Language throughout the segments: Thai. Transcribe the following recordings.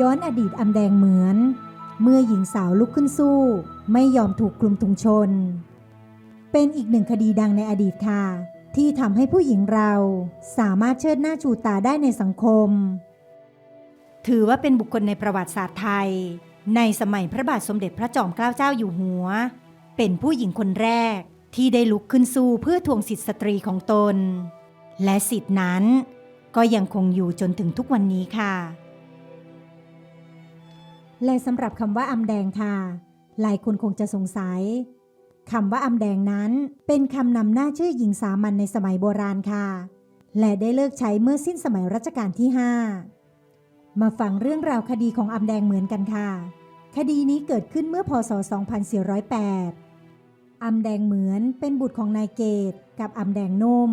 ย้อนอดีตอำแดงเหมือน เมื่อหญิงสาวลุกขึ้นสู้ ไม่ยอมถูกคลุมถุงชน เป็นอีกหนึ่งคดีดังในอดีตค่ะ ที่ทำให้ผู้หญิงเราสามารถเชิดหน้าชูตาได้ในสังคม ถือว่าเป็นบุคคลในประวัติศาสตร์ไทย ในสมัยพระบาทสมเด็จพระจอมเกล้าเจ้าอยู่หัว เป็นผู้หญิงคนแรกที่ได้ลุกขึ้นสู้เพื่อทวงสิทธิสตรีของตน และสิทธินั้นก็ยังคงอยู่จนถึงทุกวันนี้ค่ะ และสำหรับคำว่าอำแดงค่ะ หลายคนคงจะสงสัยคำว่าอำแดงนั้นเป็นคำนำหน้าชื่อหญิงสามัญในสมัยโบราณค่ะ และได้เลิกใช้เมื่อสิ้นสมัยรัชกาลที่ 5 มาฟังเรื่องราวคดีของอำแดงเหมือนกันค่ะ คดีนี้เกิดขึ้นเมื่อพศ 2408อำแดงเหมือนเป็นบุตรของนายเกตกับอำแดงนุ่ม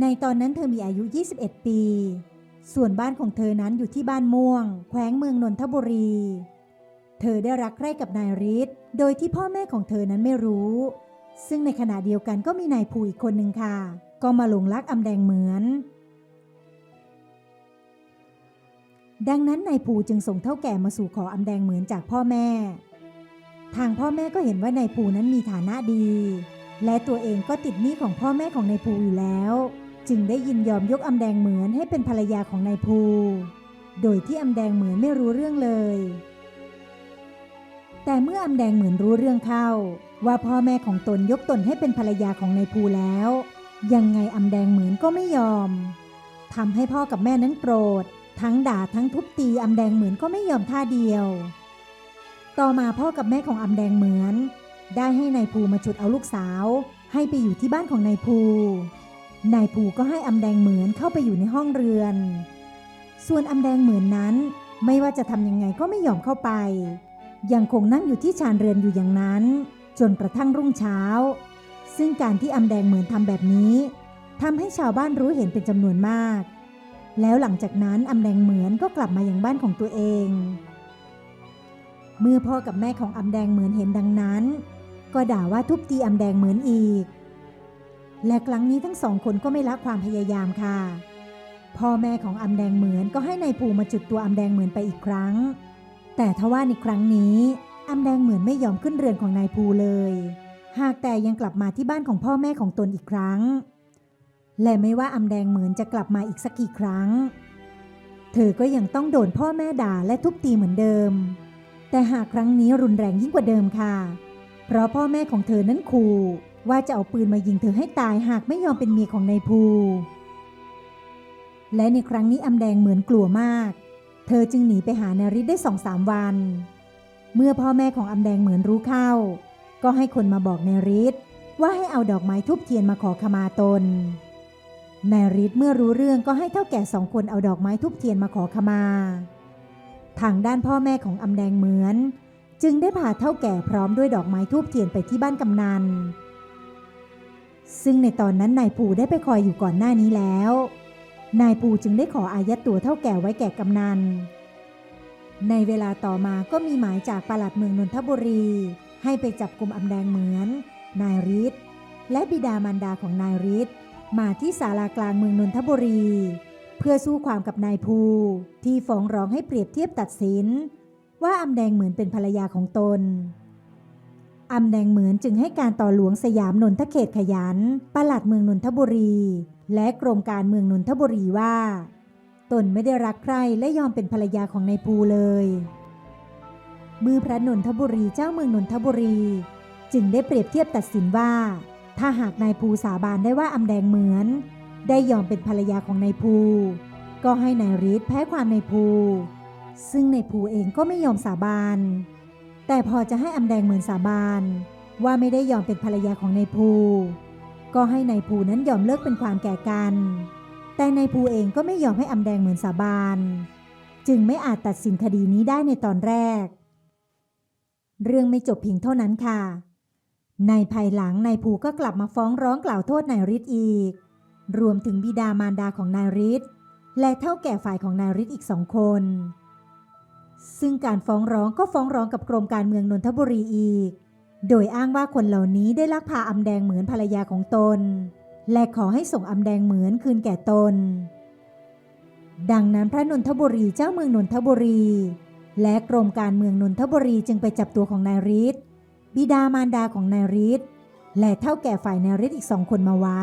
ในตอนนั้นเธอมีอายุ 21 ปี ส่วนบ้านของเธอนั้นอยู่ที่บ้านม่วง แขวงเมืองนนทบุรี เธอได้รักใคร่กับนายฤทธิ์โดยที่พ่อแม่ของเธอนั้นไม่รู้ ซึ่งในขณะเดียวกันก็มีนายภูอีกคนหนึ่งค่ะ ก็มาหลงรักอำแดงเหมือน ดังนั้นนายภูจึงส่งเท่าแก่มาสู่ขออำแดงเหมือนจากพ่อแม่ ทางพ่อแม่ก็เห็นว่านายภูนั้นมีฐานะดี และตัวเองก็ติดหนี้ของพ่อแม่ของนายภูอยู่แล้ว จึงได้ยินยอมยกอำแดงเหมือนให้เป็นภรรยาของนายภู โดยที่อำแดงเหมือนไม่รู้เรื่องเลย แต่เมื่ออำแดงเหมือนรู้เรื่องเข้า ว่าพ่อแม่ของตนยกตนให้เป็นภรรยาของนายภูแล้ว ยังไงอำแดงเหมือนก็ไม่ยอมทำให้พ่อกับแม่นั้นโกรธ ทั้งด่าทั้งทุบตีอำแดงเหมือนก็ไม่ยอมท่าเดียว ต่อมาพ่อกับแม่ของอำแดงเหมือน ได้ให้นายภูมาฉุดเอาลูกสาว ให้ไปอยู่ที่บ้านของนายภูนายภูก็ให้อำแดงเหมือนเข้าไปอยู่ในห้องเรือน ส่วนอำแดงเหมือนนั้น ไม่ว่าจะทำยังไงก็ไม่ยอมเข้าไป ยังคงนั่งอยู่ที่ชานเรือนอยู่อย่างนั้น จนกระทั่งรุ่งเช้า ซึ่งการที่อำแดงเหมือนทำแบบนี้ทำให้ชาวบ้านรู้เห็นเป็นจำนวนมาก แล้วหลังจากนั้นอำแดงเหมือนก็กลับมายังบ้านของตัวเอง เมื่อพ่อกับแม่ของอำแดงเหมือนเห็นดังนั้น ก็ด่าว่าทุบตีอำแดงเหมือนอีก และครั้งนี้ทั้งสองคนก็ไม่ละความพยายามค่ะ พ่อแม่ของอำแดงเหมือนก็ให้ในายภูมาจุดตัวอำแดงเหมือนไปอีกครั้ง แต่ทว่าในครั้งนี้อำแดงเหมือนไม่ยอมขึ้นเรือนของนายภูเลย หากแต่ยังกลับมาที่บ้านของพ่อแม่ของตนอีกครั้ง และไม่ว่าอำแดงเหมือนจะกลับมาอีกสักกี่ครั้ง เธอก็ยังต้องโดนพ่อแม่ด่าและทุบตีเหมือนเดิม แต่หากครั้งนี้รุนแรงยิ่งกว่าเดิมค่ะ เพราะพ่อแม่ของเธอนั้นขู่ว่าจะเอาปืนมายิงเธอให้ตายหากไม่ยอมเป็นเมียของนายภู และในครั้งนี้อำแดงเหมือนกลัวมาก เธอจึงหนีไปหานายฤทธิ์ได้สองสามวัน เมื่อพ่อแม่ของอำแดงเหมือนรู้เข้า ก็ให้คนมาบอกนายฤทธิ์ว่าให้เอาดอกไม้ทุบเทียนมาขอขมาตนนายฤทธิ์เมื่อรู้เรื่องก็ให้เท่าแก่สองคนเอาดอกไม้ทุบเทียนมาขอขมา ทางด้านพ่อแม่ของอำแดงเหมือน จึงได้พาเท่าแก่พร้อมด้วยดอกไม้ทูบเทียนไปที่บ้านกำนัน ซึ่งในตอนนั้นนายปูได้ไปคอยอยู่ก่อนหน้านี้แล้ว นายปูจึงได้ขออายัดตัวเท่าแก่ไว้แก่กำนัน ในเวลาต่อมาก็มีหมายจากปลัดเมืองนนทบุรี ให้ไปจับกลุ่มอำแดงเหมือน นายฤทธิ์และบิดามารดาของนายฤทธิ์มาที่ศาลากลางเมืองนนทบุรี เพื่อสู้ความกับนายภูที่ฟ้องร้องให้เปรียบเทียบตัดสิน ว่าอำแดงเหมือนเป็นภรรยาของตนอำแดงเหมือนจึงให้การต่อหลวงสยามนนทเขตขยันปลัดเมืองนนทบุรี และกรมการเมืองนนทบุรีว่า ตนไม่ได้รักใครและยอมเป็นภรรยาของนายภูเลยมือพระนนทบุรีเจ้าเมืองนนทบุรี จึงได้เปรียบเทียบตัดสินว่า ถ้าหากนายภูสาบานได้ว่าอำแดงเหมือน ได้ยอมเป็นภรรยาของนายภู ก็ให้นายฤทธิ์แพ้ความนายภูซึ่งนายภูเองก็ไม่ยอมสาบาน แต่พอจะให้อำแดงเหมือนสาบานว่าไม่ได้ยอมเป็นภรรยาของนายภู ก็ให้นายภูนั้นยอมเลิกเป็นความแก่กัน แต่นายภูเองก็ไม่ยอมให้อำแดงเหมือนสาบาน จึงไม่อาจตัดสินคดีนี้ได้ในตอนแรก เรื่องไม่จบเพียงเท่านั้นค่ะ ในภายหลังนายภูก็กลับมาฟ้องร้องกล่าวโทษนายฤทธิ์อีก รวมถึงบิดามารดาของนายฤทธิ์และเท่าแก่ฝ่ายของนายฤทธิ์อีกสองคน ซึ่งการฟ้องร้องก็ฟ้องร้องกับกรมการเมืองนนทบุรีอีก โดยอ้างว่าคนเหล่านี้ได้ลักพาอำแดงเหมือนภรรยาของตน และขอให้ส่งอำแดงเหมือนคืนแก่ตน ดังนั้นพระนนทบุรีเจ้าเมืองนนทบุรี และกรมการเมืองนนทบุรีจึงไปจับตัวของนายฤทธิ์บิดามารดาของนายฤทธิ์และเท่าแก่ฝ่ายนายฤทธิ์อีกสองคนมาไว้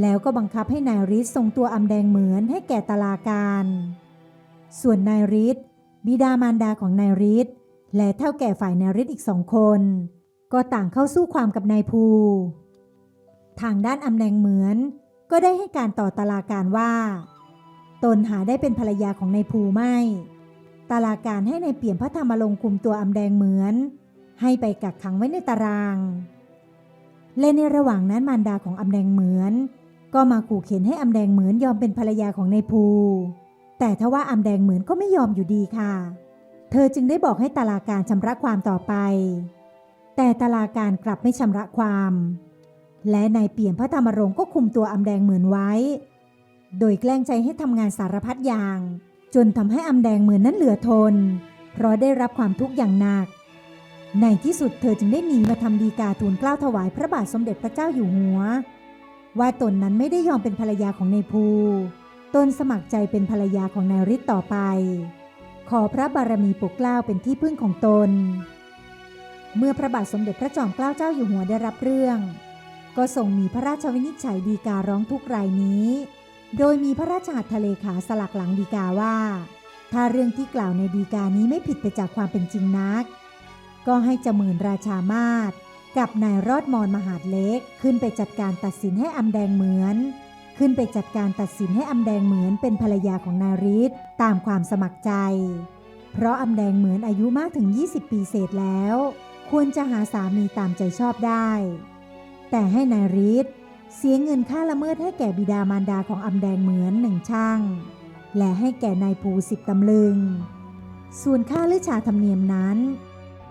แล้วก็บังคับให้นายฤทธิ์ส่งตัวอำแดงเหมือนให้แก่ตลาการ ส่วนนายฤทธิ์บิดามารดาของนายฤทธิ์ และเท่าแก่ฝ่ายนายฤทธิ์อีกสองคน ก็ต่างเข้าสู้ความกับนายภู ทางด้านอำแดงเหมือน ก็ได้ให้การต่อตลาการว่า ตนหาได้เป็นภรรยาของนายภูไม่ ตลาการให้ในายเปี่ยมพระธรรมลงคุมตัวอำแดงเหมือน ให้ไปกักขังไว้ในตาราง และในระหว่างนั้นมารดาของอำแดงเหมือน ก็มาขู่เข็นให้อำแดงเหมือนยอมเป็นภรรยาของนายภู แต่ทว่าอำแดงเหมือนก็ไม่ยอมอยู่ดีค่ะ เธอจึงได้บอกให้ตลาการชำระความต่อไป แต่ตลาการกลับไม่ชำระความ และนายเปี่ยมพระธรรมรงค์ก็คุมตัวอำแดงเหมือนไว้ โดยแกล้งใจให้ทำงานสารพัดอย่าง จนทำให้อำแดงเหมือนนั้นเหลือทน เพราะได้รับความทุกข์อย่างหนัก ในที่สุดเธอจึงได้หนีมาทำดีกาทูลเกล้าถวายพระบาทสมเด็จพระเจ้าอยู่หัว ว่าตนนั้นไม่ได้ยอมเป็นภรรยาของนายภูตนสมัครใจเป็นภรรยาของนายฤทธิ์ต่อไป ขอพระบารมีปกเกล้าเป็นที่พึ่งของตน เมื่อพระบาทสมเด็จพระจอมเกล้าเจ้าอยู่หัวได้รับเรื่อง ก็ทรงมีพระราชวินิจฉัยดีการ้องทุกข์รายนี้ โดยมีพระราชหัตถเลขาสลักหลังดีกาว่า ถ้าเรื่องที่กล่าวในดีกานี้ไม่ผิดไปจากความเป็นจริงนัก ก็ให้จมื่นราชามาศกับนายรอดมอนมหาดเล็กขึ้นไปจัดการตัดสินให้อำแดงเหมือน ขึ้นไปจัดการตัดสินให้อำแดงเหมือนเป็นภรรยาของนายฤทธิ์ตามความสมัครใจ เพราะอำแดงเหมือนอายุมากถึง 20 ปีเศษแล้ว ควรจะหาสามีตามใจชอบได้ แต่ให้นายฤทธิ์เสียเงินค่าละเมิดให้แก่บิดามารดาของอำแดงเหมือนหนึ่งช่าง และให้แก่นายภูสิบตำลึง ส่วนค่าลือชาธรรมเนียมนั้น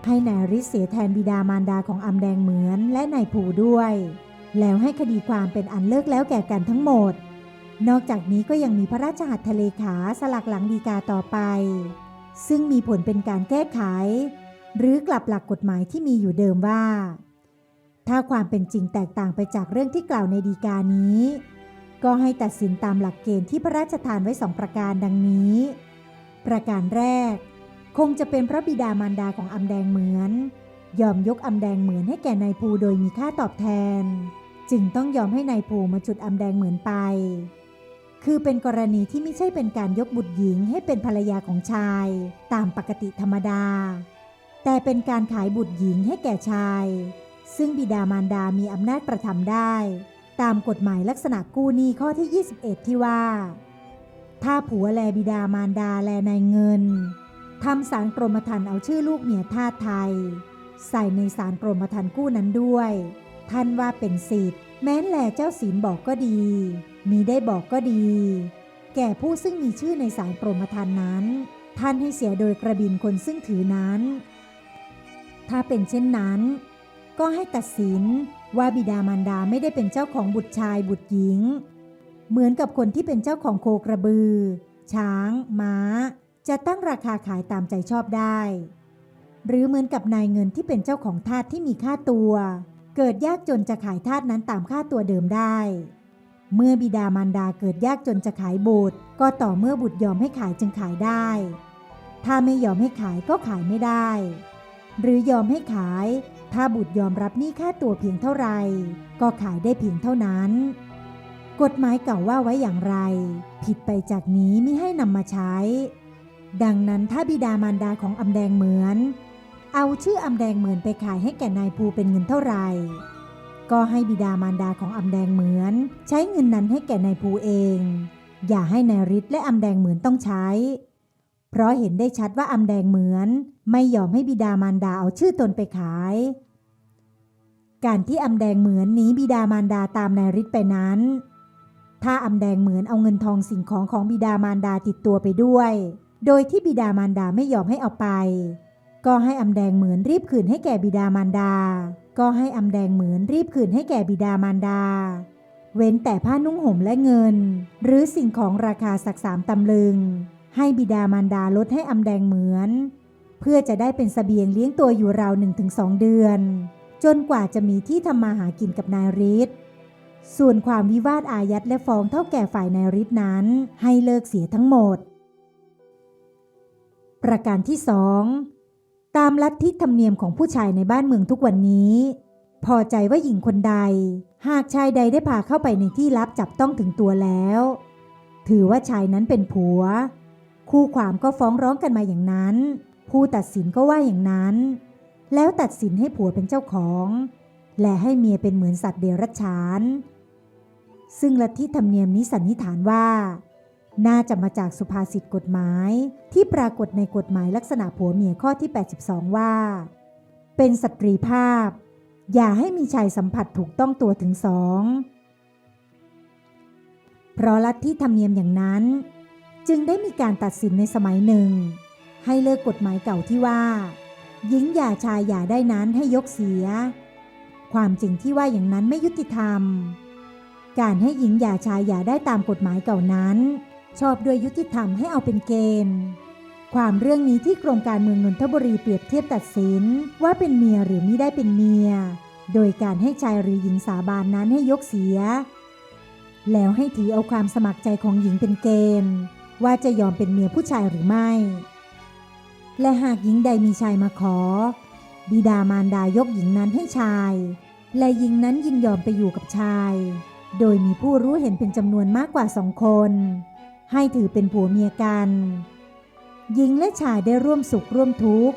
ให้นายฤทธิ์เสียแทนบิดามารดาของอำแดงเหมือนและนายภูด้วย แล้วให้คดีความเป็นอันเลิกแล้วแก่กันทั้งหมด นอกจากนี้ก็ยังมีพระราชหัตถเลขาสลักหลังดีกาต่อไป ซึ่งมีผลเป็นการแก้ไข หรือกลับหลักกฎหมายที่มีอยู่เดิมว่า ถ้าความเป็นจริงแตกต่างไปจากเรื่องที่กล่าวในดีกานี้ ก็ให้ตัดสินตามหลักเกณฑ์ที่พระราชทานไว้สองประการดังนี้ ประการแรก คงจะเป็นพระบิดามารดาของอำแดงเหมือนยอมยกอำแดงเหมือนให้แก่นายภูโดยมีค่าตอบแทน จึงต้องยอมให้นายภูมาจุดอำแดงเหมือนไป คือเป็นกรณีที่ไม่ใช่เป็นการยกบุตรหญิงให้เป็นภรรยาของชาย ตามปกติธรรมดา แต่เป็นการขายบุตรหญิงให้แก่ชาย ซึ่งบิดามารดามีอำนาจกระทำได้ ตามกฎหมายลักษณะกู้หนี้ข้อที่ 21 ที่ว่า ถ้าผัวแลบิดามารดาแลนายเงินทำสารกรมธรรม์เอาชื่อลูกเมียทาสไทย ใส่ในสารกรมธรรม์กู้นั้นด้วย ท่านว่าเป็นสิทธิ์แม้นแลเจ้าศีลบอกก็ดี มีได้บอกก็ดี แก่ผู้ซึ่งมีชื่อในสารกรมธรรม์นั้น ท่านให้เสียโดยกระบินคนซึ่งถือนั้น ถ้าเป็นเช่นนั้น ก็ให้ตัดสินว่าบิดามารดาไม่ได้เป็นเจ้าของบุตรชายบุตรหญิง เหมือนกับคนที่เป็นเจ้าของโคกระบือ ช้าง ม้า จะตั้งราคาขายตามใจชอบได้ หรือเหมือนกับนายเงินที่เป็นเจ้าของทาสที่มีค่าตัว เกิดยากจนจะขายทาสนั้นตามค่าตัวเดิมได้ เมื่อบิดามารดาเกิดยากจนจะขายบุตร ก็ต่อเมื่อบุตรยอมให้ขายจึงขายได้ ถ้าไม่ยอมให้ขายก็ขายไม่ได้ หรือยอมให้ขาย ถ้าบุตรยอมรับหนี้ค่าตัวเพียงเท่าไร ก็ขายได้เพียงเท่านั้น กฎหมายเก่าว่าไว้อย่างไร ผิดไปจากนี้ไม่ให้นำมาใช้ ดังนั้นถ้าบิดามารดาของอำแดงเหมือน เอาชื่ออำแดงเหมือนไปขายให้แก่นายภูเป็นเงินเท่าไหร่ ก็ให้บิดามารดาของอำแดงเหมือน ใช้เงินนั้นให้แก่นายภูเอง อย่าให้นายฤทธิ์และอำแดงเหมือนต้องใช้ เพราะเห็นได้ชัดว่าอำแดงเหมือน ไม่ยอมให้บิดามารดาเอาชื่อตนไปขาย การที่อำแดงเหมือนหนีบิดามารดาตามนายฤทธิ์ไปนั้น ถ้าอำแดงเหมือนเอาเงินทองสิ่งของของบิดามารดาติดตัวไปด้วย โดยที่บิดามารดาไม่ยอมให้เอาไป ก็ให้อำแดงเหมือนรีบคืนให้แก่บิดามารดา ก็ให้อำแดงเหมือนรีบคืนให้แก่บิดามารดา เว้นแต่ผ้านุ่งห่มและเงิน หรือสิ่งของราคาสักสามตำลึง ให้บิดามารดาลดให้อำแดงเหมือน เพื่อจะได้เป็นสเสบียงเลี้ยงตัวอยู่ราวหนึ่งถึงสองเดือน จนกว่าจะมีที่ทำมาหากินกับนายฤทธิ์ส่วนความวิวาทอายัดและฟ้องเท่าแก่ฝ่ายนายฤทธิ์นั้น ให้เลิกเสียทั้งหมด ประการที่สอง ตามลัทธิธรรมเนียมของผู้ชายในบ้านเมืองทุกวันนี้ พอใจว่าหญิงคนใด หากชายใดได้พาเข้าไปในที่ลับจับต้องถึงตัวแล้ว ถือว่าชายนั้นเป็นผัว คู่ความก็ฟ้องร้องกันมาอย่างนั้น ผู้ตัดสินก็ว่าอย่างนั้น แล้วตัดสินให้ผัวเป็นเจ้าของ และให้เมียเป็นเหมือนสัตว์เดรัจฉาน ซึ่งลัทธิธรรมเนียมนี้สันนิษฐานว่า น่าจะมาจากสุภาษิตกฎหมาย ที่ปรากฏในกฎหมายลักษณะผัวเมียข้อที่ 82 ว่า เป็นสตรีภาพ อย่าให้มีชายสัมผัสถูกต้องตัวถึงสองเพราะลัทธิธรรมเนียมอย่างนั้น จึงได้มีการตัดสินในสมัยหนึ่ง ให้เลิกกฎหมายเก่าที่ว่าหญิงหย่าชายหย่าได้นั้นให้ยกเสีย ความจริงที่ว่าอย่างนั้นไม่ยุติธรรม การให้หญิงหย่าชายหย่าได้ตามกฎหมายเก่านั้น ชอบด้วยยุติธรรมให้เอาเป็นเกณฑ์ ความเรื่องนี้ที่กรมการเมืองนนทบุรีเปรียบเทียบตัดสินว่าเป็นเมียหรือไม่ได้เป็นเมีย โดยการให้ชายหรือหญิงสาบานนั้นให้ยกเสีย แล้วให้ถือเอาความสมัครใจของหญิงเป็นเกณฑ์ ว่าจะยอมเป็นเมียผู้ชายหรือไม่ และหากหญิงใดมีชายมาขอ บิดามารดายกหญิงนั้นให้ชาย และหญิงนั้นยินยอมไปอยู่กับชาย โดยมีผู้รู้เห็นเป็นจำนวนมากกว่าสองคน ให้ถือเป็นผัวเมียกัน หญิงและชายได้ร่วมสุขร่วมทุกข์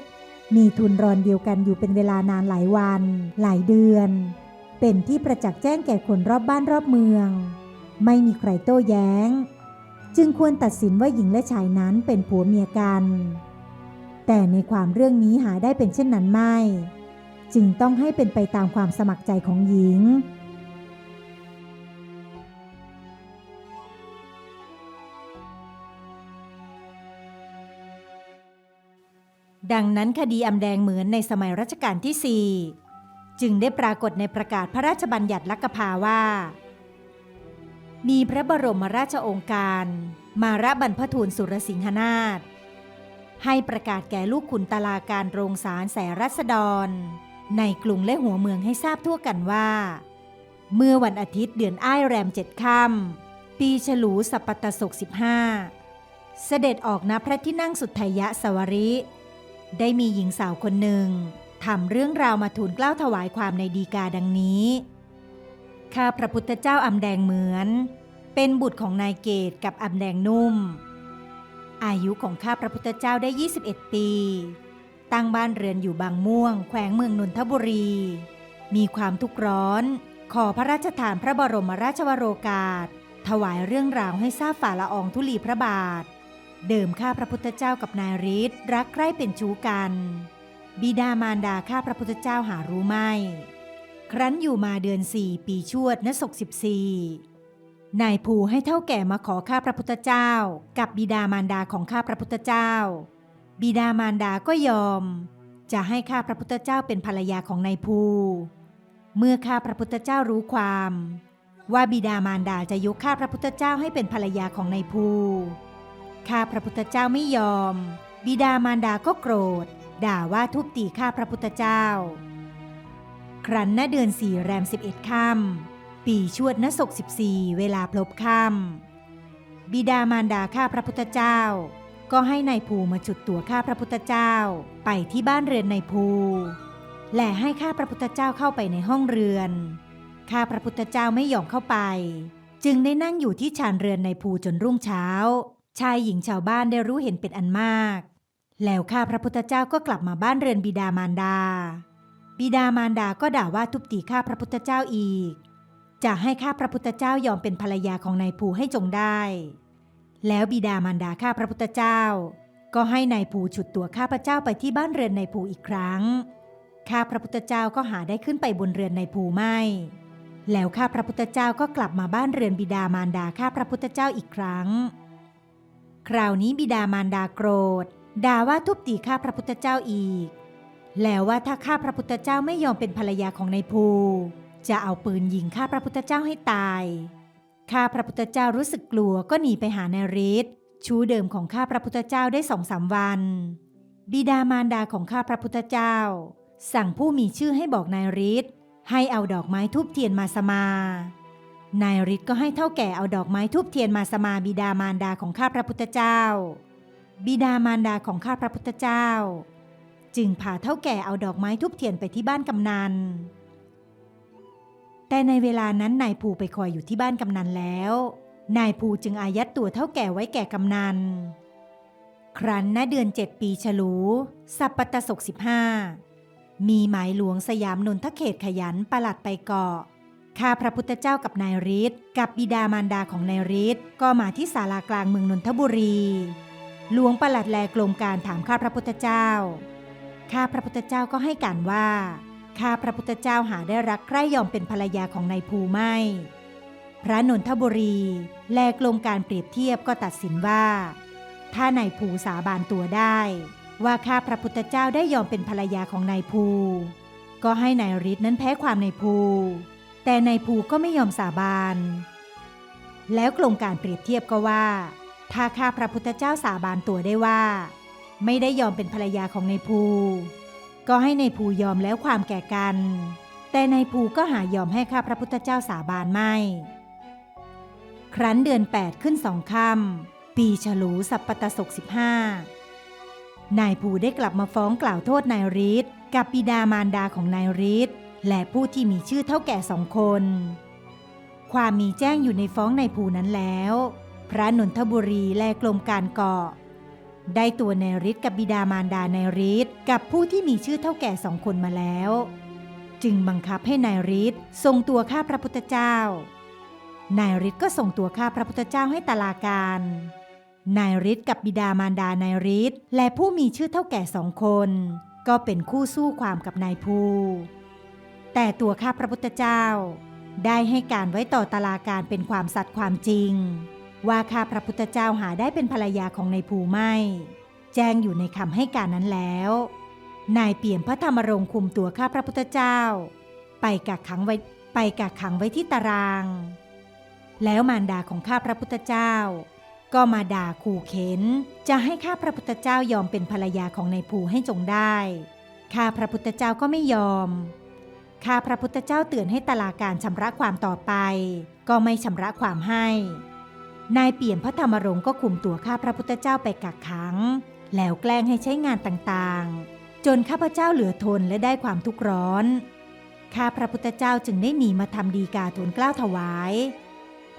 มีทุนรอนเดียวกันอยู่เป็นเวลานานหลายวัน หลายเดือน เป็นที่ประจักษ์แจ้งแก่คนรอบบ้านรอบเมือง ไม่มีใครโต้แย้ง จึงควรตัดสินว่าหญิงและชายนั้นเป็นผัวเมียกัน แต่ในความเรื่องนี้หาได้เป็นเช่นนั้นไม่ จึงต้องให้เป็นไปตามความสมัครใจของหญิง ดังนั้นคดีอำแดงเหมือนในสมัยรัชกาลที่ 4 จึงได้ปรากฏในประกาศพระราชบัญญัติลักกภาว่า มีพระบรมราชองค์การ มาระบรรพทูลสุรสิงหนาถให้ประกาศแก่ลูกขุนตลาการโรงสารแสรัศดร ในกรุงและหัวเมืองให้ทราบทั่วกันว่า เมื่อวันอาทิตย์เดือนอ้ายแรมเจ็ดค่ำปีฉลูสัปปตศกสิบห้าเสด็จออกณพระที่นั่งสุทธยะสวริ ได้มีหญิงสาวคนหนึ่งทำเรื่องราวมาทูลเกล้าถวายความในดีกาดังนี้ ข้าพระพุทธเจ้าอำแดงเหมือน เป็นบุตรของนายเกตกับอำแดงนุ่ม อายุของข้าพระพุทธเจ้าได้ 21 ปี ตั้งบ้านเรือนอยู่บางม่วง แขวงเมืองนนทบุรี มีความทุกข์ร้อน ขอพระราชทานพระบรมราชวโรกาส ถวายเรื่องราวให้ทราบฝ่าละอองธุลีพระบาท เดิมข้าพระพุทธเจ้ากับนายฤทธิ์รักใคร่เป็นชู้กัน บิดามารดาข้าพระพุทธเจ้าหารู้ไม่ ครั้นอยู่มาเดือนสี่ปีชวดนศกสิบสี่นายภูให้เท่าแก่มาขอข้าพระพุทธเจ้า กับบิดามารดาของข้าพระพุทธเจ้า บิดามารดาก็ยอม จะให้ข้าพระพุทธเจ้าเป็นภรรยาของนายภู เมื่อข้าพระพุทธเจ้ารู้ความ ว่าบิดามารดาจะยกข้าพระพุทธเจ้าให้เป็นภรรยาของนายภู ข้าพระพุทธเจ้าไม่ยอม บิดามารดาก็โกรธ ด่าว่าทุบตีข้าพระพุทธเจ้า ครั้นณเดือนสี่แรมสิบเอ็ดค่ำปีชวดนศกสิบสี่เวลาพลบค่ำบิดามารดาข้าพระพุทธเจ้า ก็ให้นายภูมาจุดตัวข้าพระพุทธเจ้าไปที่บ้านเรือนนายภูและให้ข้าพระพุทธเจ้าเข้าไปในห้องเรือน ข้าพระพุทธเจ้าไม่ยอมเข้าไป จึงได้นั่งอยู่ที่ชานเรือนนายภูจนรุ่งเช้า ชายหญิงชาวบ้านได้รู้เห็นเป็นอันมาก แล้วข้าพระพุทธเจ้าก็กลับมาบ้านเรือนบิดามารดา บิดามารดาก็ด่าว่าทุบตีข้าพระพุทธเจ้าอีก จะให้ข้าพระพุทธเจ้ายอมเป็นภรรยาของนายภูให้จงได้ แล้วบิดามารดาข้าพระพุทธเจ้า ก็ให้นายภูฉุดตัวข้าพระเจ้าไปที่บ้านเรือนนายภูอีกครั้ง ข้าพระพุทธเจ้าก็หาได้ขึ้นไปบนเรือนนายภูไม่แล้วข้าพระพุทธเจ้าก็กลับมาบ้านเรือนบิดามารดาข้าพระพุทธเจ้าอีกครั้ง คราวนี้บิดามารดาโกรธด่าว่าทุบตีข้าพระพุทธเจ้าอีก แล้วว่าถ้าข้าพระพุทธเจ้าไม่ยอมเป็นภรรยาของนายภู จะเอาปืนยิงข้าพระพุทธเจ้าให้ตายข้าพระพุทธเจ้ารู้สึกกลัวก็หนีไปหานายฤทธิ์ชู้เดิมของข้าพระพุทธเจ้าได้สองสามวัน บิดามารดาของข้าพระพุทธเจ้า สั่งผู้มีชื่อให้บอกนายฤทธิ์ให้เอาดอกไม้ทูบเทียนมาสมา นายฤทธิ์ก็ให้เท่าแก่เอาดอกไม้ทูบเทียนมาสมาบิดามารดาของข้าพระพุทธเจ้า บิดามารดาของข้าพระพุทธเจ้า จึงพาเท่าแก่เอาดอกไม้ทูบเทียนไปที่บ้านกำนัน แต่ในเวลานั้นนายภูไปคอยอยู่ที่บ้านกำนันแล้ว นายภูจึงอายัดตัวเท่าแก่ไว้แก่กำนัน ครั้นณเดือนเจ็ดปีฉลู สัปปตศกสิบห้ามีหมายหลวงสยามนนทเขตขยันประหลัดไปเกาะ ข้าพระพุทธเจ้ากับนายฤทธิ์กับบิดามารดาของนายฤทธิ์ก็มาที่ศาลากลางเมืองนนทบุรี หลวงประหลัดแลกลมการถามข้าพระพุทธเจ้า ข้าพระพุทธเจ้าก็ให้การว่า ข้าพระพุทธเจ้าหาได้รักใคร่ยอมเป็นภรรยาของนายภูไม่ พระนนทบุรี แลกลมการเปรียบเทียบก็ตัดสินว่า ถ้านายภูสาบานตัวได้ ว่าข้าพระพุทธเจ้าได้ยอมเป็นภรรยาของนายภู ก็ให้นายฤทธิ์นั้นแพ้ความนายภู แต่นายภูก็ไม่ยอมสาบาน แล้วกลมการเปรียบเทียบก็ว่า ถ้าข้าพระพุทธเจ้าสาบานตัวได้ว่า ไม่ได้ยอมเป็นภรรยาของนายภู ก็ให้นายภูยอมแล้วความแก่กัน แต่นายภูก็หายอมให้ข้าพระพุทธเจ้าสาบานไม่ ครั้นเดือน 8 ขึ้นสองค่ำปีฉลูสัปปตศกสิบห้านายภูได้กลับมาฟ้องกล่าวโทษนายฤทธิ์กับบิดามารดาของนายฤทธิ์ และผู้ที่มีชื่อเท่าแก่สองคน ความมีแจ้งอยู่ในฟ้องในภูนั้นแล้ว พระนนทบุรีและกรมการเกาะ ได้ตัวนายฤทธิ์กับบิดามารดานายฤทธิ์กับผู้ที่มีชื่อเท่าแก่สองคนมาแล้ว จึงบังคับให้นายฤทธิ์ส่งตัวข้าพระพุทธเจ้านายฤทธิ์ก็ส่งตัวข้าพระพุทธเจ้าให้ตลาการ นายฤทธิ์กับบิดามารดานายฤทธิ์และผู้มีชื่อเท่าแก่สองคน ก็เป็นคู่สู้ความกับนายภู แต่ตัวข้าพระพุทธเจ้า ได้ให้การไว้ต่อตลาการเป็นความสัตย์ความจริง ว่าข้าพระพุทธเจ้าหาได้เป็นภรรยาของนายภูไม่ แจ้งอยู่ในคำให้การนั้นแล้ว นายเปี่ยมพระธรรมรงคุมตัวข้าพระพุทธเจ้า ไปกักขังไว้ไปกักขังไว้ที่ตาราง แล้วมารดาของข้าพระพุทธเจ้า ก็มาด่าขู่เข็น จะให้ข้าพระพุทธเจ้ายอมเป็นภรรยาของนายภูให้จงได้ ข้าพระพุทธเจ้าก็ไม่ยอม ข้าพระพุทธเจ้าเตือนให้ตลาการชำระความต่อไป ก็ไม่ชำระความให้ นายเปี่ยมพระธรรมรงค์ก็คุมตัวข้าพระพุทธเจ้าไปกักขัง แล้วแกล้งให้ใช้งานต่างๆ จนข้าพเจ้าเหลือทนและได้ความทุกข์ร้อน ข้าพระพุทธเจ้าจึงได้หนีมาทำดีกาทูลกล้าวถวาย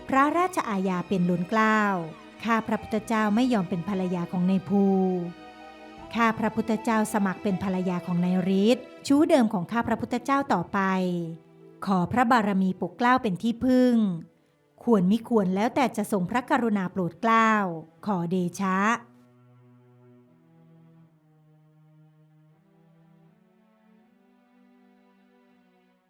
พระราชอาญาเป็นล้นกล้าว ข้าพระพุทธเจ้าไม่ยอมเป็นภรรยาของนายภู ข้าพระพุทธเจ้าสมัครเป็นภรรยาของนายฤทธิ์ชู้เดิมของข้าพระพุทธเจ้าต่อไป ขอพระบารมีปกเกล้าเป็นที่พึ่ง ควรมิควรแล้วแต่จะทรงพระกรุณาโปรดเกล้า ขอเดชะ